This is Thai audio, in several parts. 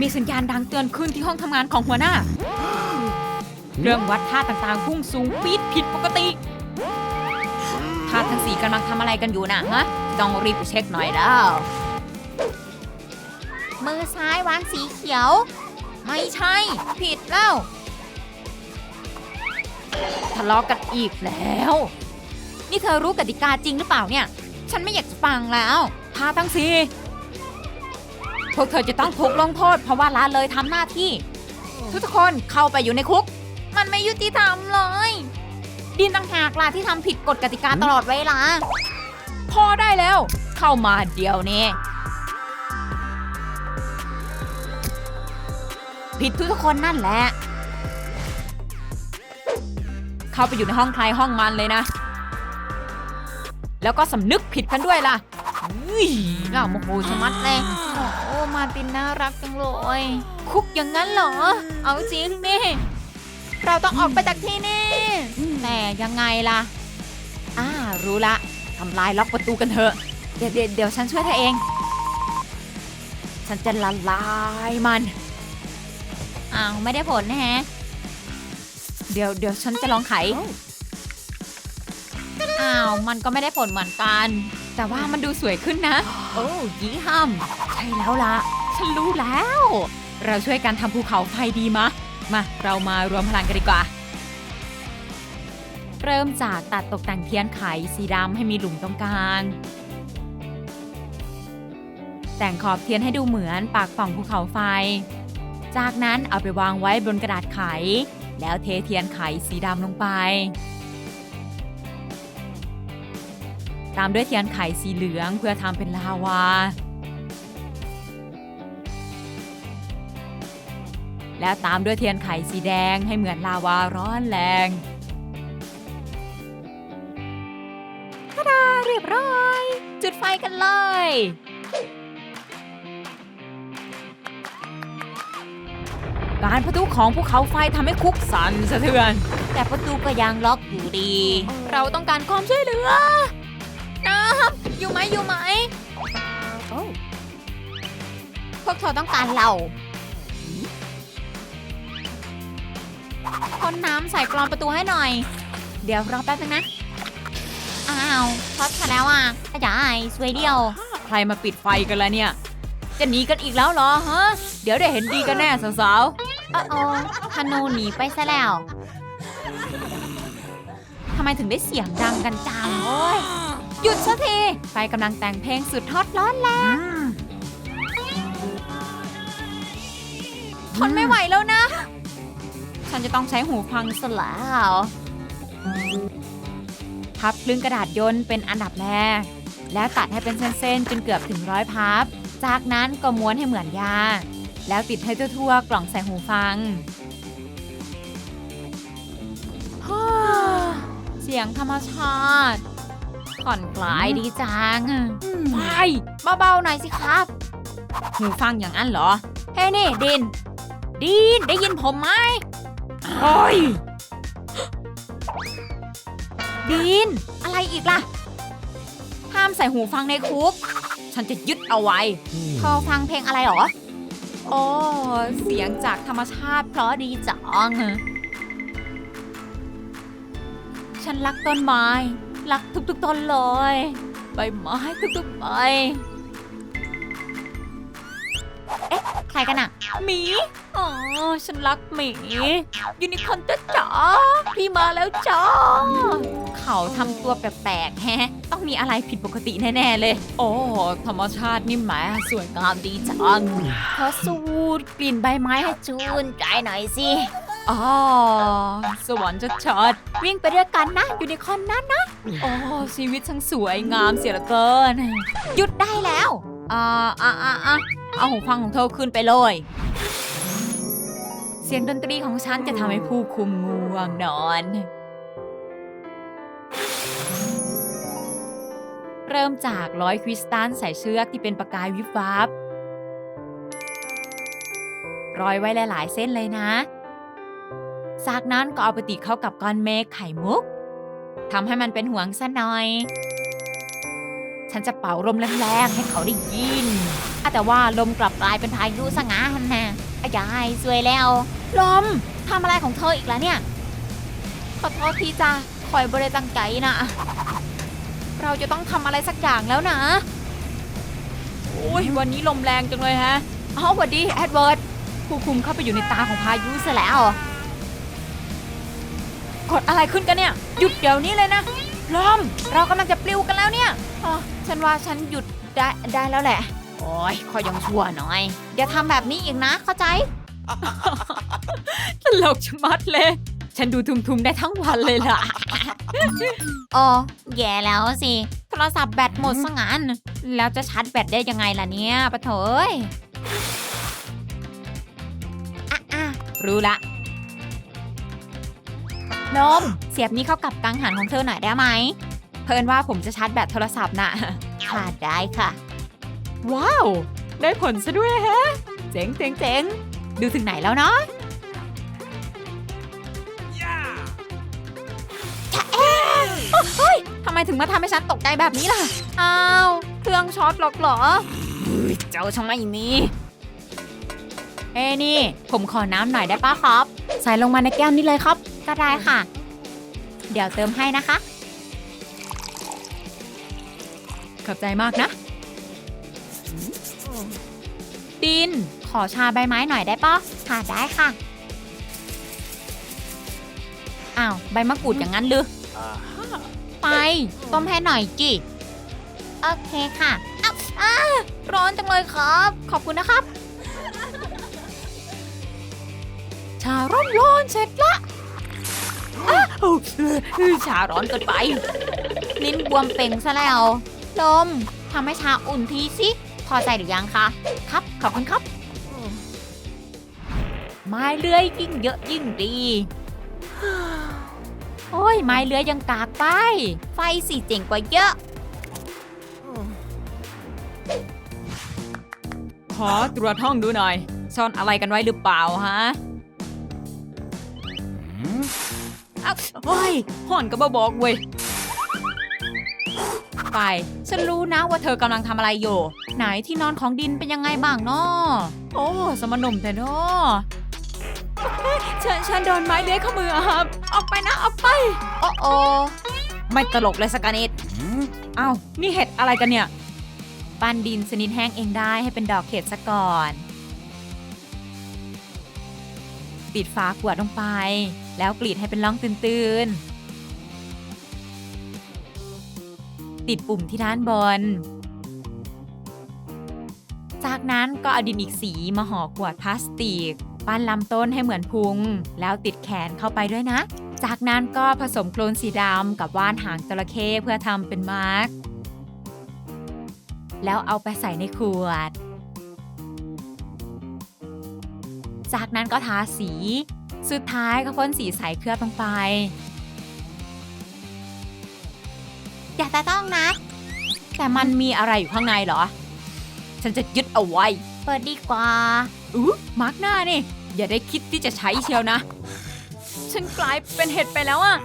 มีสัญญาณดังเตือนขึ้นที่ห้องทำงานของหัวหน้า เรื่องวัดค่าต่างๆพุ่งสูงปี๊ดผิดปกติท่าทั้งสี่กำลังทำอะไรกันอยู่น่ะฮะต้องรีบเช็คหน่อยแล้ว มือซ้ายวางสีเขียว ไม่ใช่ ผิดแล้วทะเลาะกันอีกแล้ว นี่เธอรู้กติกาจริงหรือเปล่าเนี่ย ฉันไม่อยากจะฟังแล้วท่าทั้งสี่ พวกเธอจะต้องถูกลงโทษเพราะว่าละเลยทำหน้าที่ ทุกคนเข้าไปอยู่ในคุก มันไม่ยุติธรรมเลย ดินต่างหากล่ะที่ทำผิดกฎกติกาตลอดเวลา พอได้แล้ว เข้ามาเดี๋ยวนี้ผิดทุกคนนั่นแหละ เข้าไปอยู่ในห้องใครห้องมันเลยนะ แล้วก็สำนึกผิดกันด้วยล่ะ อุ้ยน่าโมโหชะมัดเลยโอ้มาตินน่ารักจังเลย คุกอย่างนั้นเหรอ เอาจริงนี่ เราต้องออกไปจากที่นี่แต่ยังไงล่ะ อ่ารู้ละทำลายล็อกประตูกันเถอะ เดี๋ยวเดี๋ยวฉันช่วยเธอเอง ฉันจะละลายมันอ้าวไม่ได้ผลนะฮะ เดี๋ยวเดี๋ยวฉันจะลองไข อ้าวมันก็ไม่ได้ผลเหมือนกัน แต่ว่ามันดูสวยขึ้นนะ โอ้ยี่ห้มใช่แล้วล่ะฉันรู้แล้ว เราช่วยกันทำภูเขาไฟดีมะ มา เรามารวมพลังกันดีกว่า เริ่มจากตัดตกแต่งเทียนไขสีดำให้มีหลุมตรงกลาง แต่งขอบเทียนให้ดูเหมือนปากป่องภูเขาไฟ จากนั้นเอาไปวางไว้บนกระดาษไข แล้วเทเทียนไขสีดำลงไปามด้วยเทียนไขสีเหลืองเพื่อทำเป็นลาวา แล้วตามด้วยเทียนไขสีแดงให้เหมือนลาวาร้อนแรงทาดาเรียบร้อย จุดไฟกันเลย การประตูของภูเขาไฟทำให้คุกสั่นสะเทือน แต่ประตูก็ยังล็อกอยู่ดี เราต้องการความช่วยเหลือ น้ำอยู่ไหมอยู่ไหมพวกเธอต้องการเราพ่นน้ำใส่กรอนประตูให้หน่อย เดี๋ยวรอแป๊บนึงนะ อ้าวช็อตซะแล้วอะขยายสวยเดียว ใครมาปิดไฟกันละเนี่ย จะหนีกันอีกแล้วเหรอฮะ เดี๋ยวได้เห็นดีกันแน่สาวๆอ้โอธนูหนีไปซะแล้ว ทำไมถึงได้เสียงดังกันจังโอ้ย หยุดสักทีไฟกำลังแต่งเพลงสุดฮอตร้อนแรงทนไม่ไหวแล้วนะ ฉันจะต้องใช้หูฟังสแล้วพับคลึงกระดาษยนต์เป็นอันดับแรก แล้วตัดให้เป็นเส้นๆ จนเกือบถึงร้อยพับ จากนั้นก็ม้วนให้เหมือนยา แล้วติดให้ทั่วๆ กล่องใส่หูฟังฮ่าเสียงธรรมชาติ ผ่อนคลายดีจังไปเบาๆหน่อยสิครับหูฟังอย่างนั้นเหรอ เฮ้นี่ดิน ดินได้ยินผมไหมโอ้ยดิน อะไรอีกล่ะ ห้ามใส่หูฟังในคุก ฉันจะยึดเอาไว้ เธอฟังเพลงอะไรเหรอ โอ้เสียงจากธรรมชาติเพราะดีจังฉันรักต้นไม้ รักทุกๆต้นเลยใบไม้ทุกๆใบเอ๊ะใครกันอะหมีอ๋อฉันรักหมียูนิคอร์นจ้าจ๋าพี่มาแล้วจ้าเขาทำตัวแปลกๆแฮะ ต้องมีอะไรผิดปกติแน่ๆเลย โอ้ธรรมชาตินี่แหมสวยงามดีจังขอสูดกลิ่นใบไม้ให้จูนใจหน่อยสิ อ๋อ สวรรค์ชัดๆวิ่งไปด้วยกันนะยูนิคอนนั่นนะ โอ้ชีวิตช่างสวยงามเสียเหลือเกิน หยุดได้แล้วอ่าอ่าอ่าอ่าเอาหูฟังของเธอขึ้นไปเลย เสียงดนตรีของฉันจะทำให้ผู้คุมง่วงนอน เริ่มจากร้อยคริสตัลใส่เชือกที่เป็นประกายวิบวับร้อยไว้หลายๆเส้นเลยนะ จากนั้นก็เอาไปติดเข้ากับก้อนเมฆไข่มุกทำให้มันเป็นห่วงซะหน่อย ฉันจะเป่าลมแรงๆให้เขาได้ยินอะแต่ว่าลมกลับกลายเป็นพายุสงาหันแน่อายายสวยแล้ว ลมทำอะไรของเธออีกแล้วเนี่ย ขอโทษทีจ้าคอยบริตั้งใจนะเราจะต้องทำอะไรสักอย่างแล้วนะโอ้ยวันนี้ลมแรงจังเลยฮะ เอาสวัสดีแอดเวิร์ดผู้คุมเข้าไปอยู่ในตาของพายุซะแล้ว กดอะไรขึ้นกันเนี่ย หยุดเดี๋ยวนี้เลยนะลมเรากำลังจะปลิวกันแล้วเนี่ยอ๋อฉันว่าฉันหยุดได้ได้แล้วแหละ โอ้ยคอยยังชั่วหน่อย อย่าทำแบบนี้อีกนะ เข้าใจ ตลกชะมัดเลย ฉันดูทุมๆได้ทั้งวันเลยล่ะ อ๋อ แย่แล้วสิ โทรศัพท์แบตหมดซะงั้น แล้วจะชาร์จแบตได้ยังไงล่ะเนี่ยปะโถอยอะอะรู้ละ นมเสียบนี้เข้ากับกังหันของเธอหน่อยได้ไหม เพิ่นว่าผมจะชาร์จแบตโทรศัพท์น่ะค่ะได้ค่ะ ว้าว ได้ผลซะด้วยฮะ เจ๋งเจ๋งเจ๋งดูถึงไหนแล้วเนาะชะเอ๊ะเฮ้ยทำไมถึงมาทำให้ฉันตกใจแบบนี้ล่ะ อ้าว เครื่องช็อตหรอกเหรอเฮ้ยเจ้าช่างไม่มีเอ้นี่ ผมขอน้ำหน่อยได้ป้าครับ ใส่ลงมาในแก้วนี้เลยครับ ก็ได้ค่ะ เดี๋ยวเติมให้นะคะ ขอบใจมากนะ ดิน ขอชาใบไม้หน่อยได้ปะค่ะได้ค่ะ อ้าว ใบมะกรูดอย่างนั้นหรือไป ต้มให้หน่อยจิ โอเคค่ะอ้าวอ้าร้อนจังเลยครับ ขอบคุณนะครับ ชาร้อนร้อนๆเสร็จละอ้าวเออ ชาร้อนเกินไป ลิ้นบวมเป่งซะแล้วลมทำให้ชาอุ่นทีสิ พอใจหรือยังคะ ครับ ขอบคุณครับไม้เลื้อยยิ่งเยอะยิ่งดี โอ้ย ไม้เลื้อยยังกากไป ไฟสีเจ๋งกว่าเยอะ ขอตรวจห้องดูหน่อย ซ่อนอะไรกันไว้หรือเปล่าฮะ อ้าวโอ้ยห่อนก็บบอกเว้ย ไป ฉันรู้นะว่าเธอกำลังทำอะไรอยู่ ไหนที่นอนของดินเป็นยังไงบ้างเนาะโอ้สมนมแต่เนาะฉันฉันโดนไม้เลื้อยเข้ามืออะครับออกไปนะออกไป โอ้โอไม่ตลกเลยสกกานิดอ้าวนี่เห็ดอะไรกันเนี่ย ปั้นดินสนิทแห้งเองได้ให้เป็นดอกเห็ดซะก่อน ปิดฝาขวดลงไป แล้วกรีดให้เป็นร่องตื้นๆ ติดปุ่มที่ด้านบน จากนั้นก็เอาดินอีกสีมาห่อขวดพลาสติก ปั้นลำต้นให้เหมือนพุง แล้วติดแขนเข้าไปด้วยนะ จากนั้นก็ผสมโคลนสีดำกับว่านหางจระเข้เพื่อทำเป็นมาร์กแล้วเอาไปใส่ในขวด จากนั้นก็ทาสี สุดท้ายก็พ่นสีใสเคลือบลงไป อย่าแต่ต้องนะ แต่มันมีอะไรอยู่ข้างในเหรอ ฉันจะยึดเอาไว้ เปิดดีกว่าอู้มาร์กหน้านี่ อย่าได้คิดที่จะใช้เชียวนะ ฉันกลายเป็นเห็ดไปแล้วอะ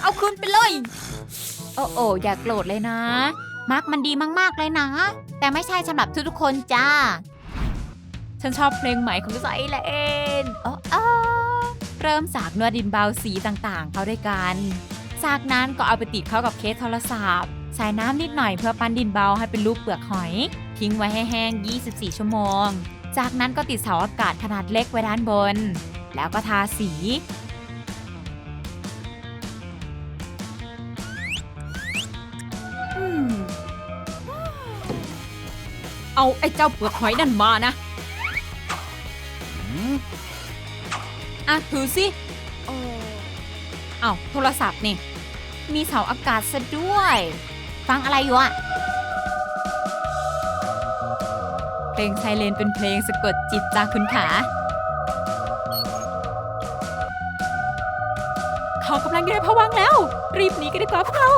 เอาคืนไปเลย โอ้โอ้อย่าโกรธเลยนะ มาร์กมันดีมากๆเลยนะ แต่ไม่ใช่สำหรับทุกๆคนจ้า ฉันชอบเพลงใหม่ของไซเลนโอ้โอเริ่มจากนวดดินเบาสีต่างๆ เข้าด้วยกัน จากนั้นก็เอาไปติดเข้ากับเคสโทรศัพท์ใส่น้ำนิดหน่อยเพื่อปั้นดินเบาให้เป็นรูปเปลือกหอย ทิ้งไว้ให้แห้ง 24 ชั่วโมง จากนั้นก็ติดเสาอากาศขนาดเล็กไว้ด้านบน แล้วก็ทาสี เอาไอ้เจ้าเปลือกหอยนั่นมานะ อะถือสิเอาโทรศัพท์นี่ มีเสาอากาศซะด้วย ฟังอะไรอยู่อะเพลงไซเลนเป็นเพลงสะกดจิตจากคุณขา เขากำลังอยู่ในพวังค์แล้ว รีบหนีกันดีกว่าพวกเรา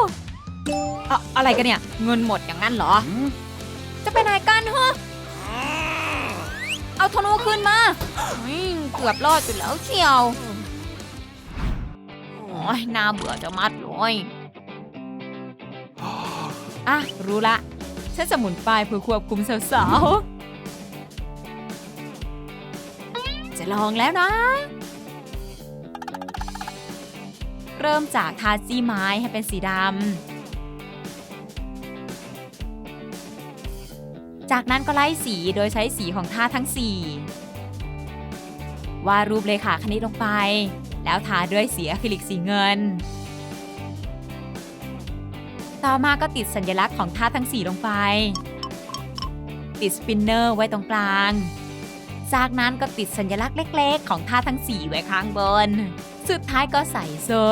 อะอะไรกันเนี่ย เงินหมดอย่างนั้นเหรอ จะไปไหนกันฮะ เอาธนูคืนมาเกือบรอดอยู่แล้วเชียวโอ้ยน่าเบื่อจะมัดเลยอะ รู้ละ ฉันจะหมุนป้ายเพื่อควบคุมสาวๆ จะลองแล้วนะ เริ่มจากทาจี้ไม้ให้เป็นสีดำ จากนั้นก็ไล่สีโดยใช้สีของท่าทั้ง 4 วาดรูปเลขาคณิตลงไป แล้วทาด้วยสีอะคริลิกสีเงิน ต่อมาก็ติดสัญลักษณ์ของท่าทั้ง 4 ลงไป ติดสปินเนอร์ไว้ตรงกลาง จากนั้นก็ติดสัญลักษณ์เล็ก ๆ ของท่าทั้ง 4 ไว้ข้างบน สุดท้ายก็ใส่โซ่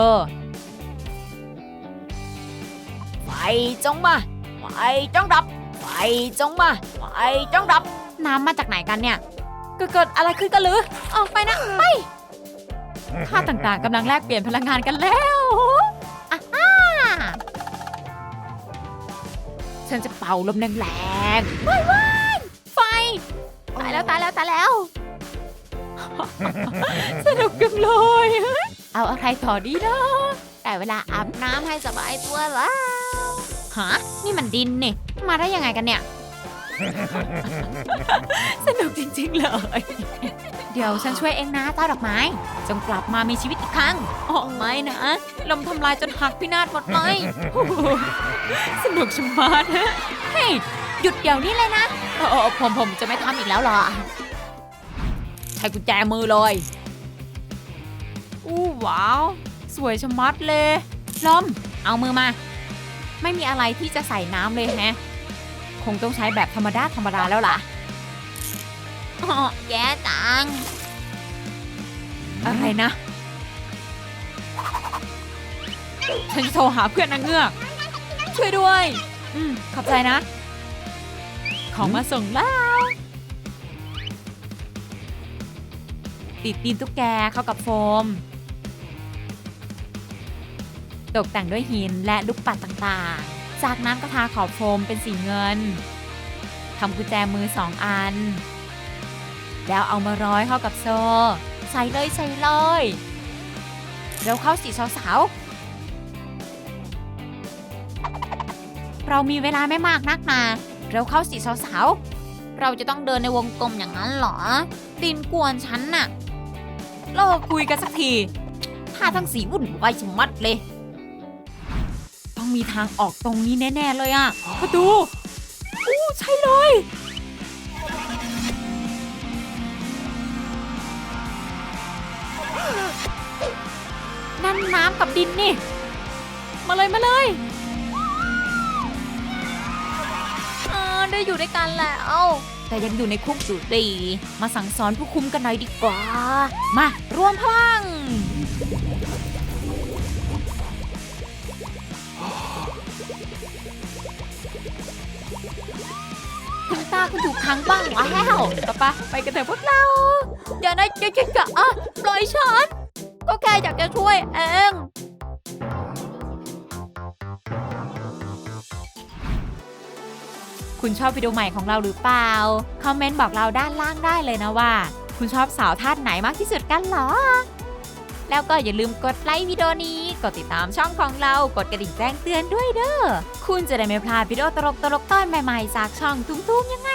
ไฟจงมาไฟจงดับ ไฟจงมาไฟจงดับ น้ำมาจากไหนกันเนี่ย เกิดเกิดอะไรขึ้นกันหรือ ออกไปนะไปท่าต่างๆกำลังแลกเปลี่ยนพลังงานกันแล้วอะฮ่าฉันจะเป่าลมแรงๆว้ายว้ายไฟ ตายแล้วตายแล้วตายแล้ว สนุกจังเลย เอาอะไรต่อดีนะแต่เวลาอาบน้ำให้สบายตัวล้ว ฮะนี่มันดินนี่ มาได้ยังไงกันเนี่ย สนุกจริงๆเลย เดี๋ยวฉันช่วยเองนะเจ้าดอกไม้ จงกลับมามีชีวิตอีกครั้งออกไม่นะ ลมทำลายจนหักพินาศหมดเลยโอ้โหสนุกชะมัดเฮ้ยหยุดเดี๋ยวนี้เลยนะเออผมผมจะไม่ทำอีกแล้วเหรอ ใช้กุญแจมือเลย อู้ว้าว สวยชะมัดเลย ลม เอามือมา ไม่มีอะไรที่จะใส่น้ำเลยแฮะ คงต้องใช้แบบธรรมดาธรรมดาแล้วล่ะอ๋อแย่จัง อะไรนะ ฉันจะโทรหาเพื่อนนางเงือก ช่วยด้วย อืม ขอบใจนะ ของมาส่งแล้ว ติดตีนตุ๊กแกเข้ากับโฟม ตกแต่งด้วยหินและลูกปัดต่างๆ จากนั้นก็ทาขอบโฟมเป็นสีเงินทำกุญแจมือสองอัน แล้วเอามาร้อยเข้ากับโซ่ ใส่เลยใส่เลยเร็วเข้าสิสาวๆเรามีเวลาไม่มากนักนาเร็วเข้าสิสาวๆเราจะต้องเดินในวงกลมอย่างนั้นเหรอตินกวนฉันน่ะเลิกคุยกันสักทีท่าทั้งสีวุ่นวายชะมัดเลย มีทางออกตรงนี้แน่ ๆ เลยอะประตูอู้ใช่เลย นั่นน้ำกับดินนี่ มาเลยมาเลยเออได้อยู่ด้วยกันแล้ว แต่ยังอยู่ในคุกอยู่ดี มาสั่งสอนผู้คุมกันหน่อยดีกว่า มาร่วมพลัง ตาคุณถูกขังบ้างแล้วปะปะไปกันเถอะพวกเรา อย่านะอย่าอย่าอย่าอะปล่อยฉันก็แค่อยากจะช่วยเองคุณชอบวิดีโอใหม่ของเราหรือเปล่า คอมเมนต์บอกเราด้านล่างได้เลยนะว่า คุณชอบสาวท่านไหนมากที่สุดกันเหรอ แล้วก็อย่าลืมกดไลค์วิดีโอนี้ กดติดตามช่องของเรากดกระดิ่งแจ้งเตือนด้วยเด้อ คุณจะได้ไม่พลาดวิดีโอตลกๆตอนใหม่ๆ จากช่องตุ้มๆยังไง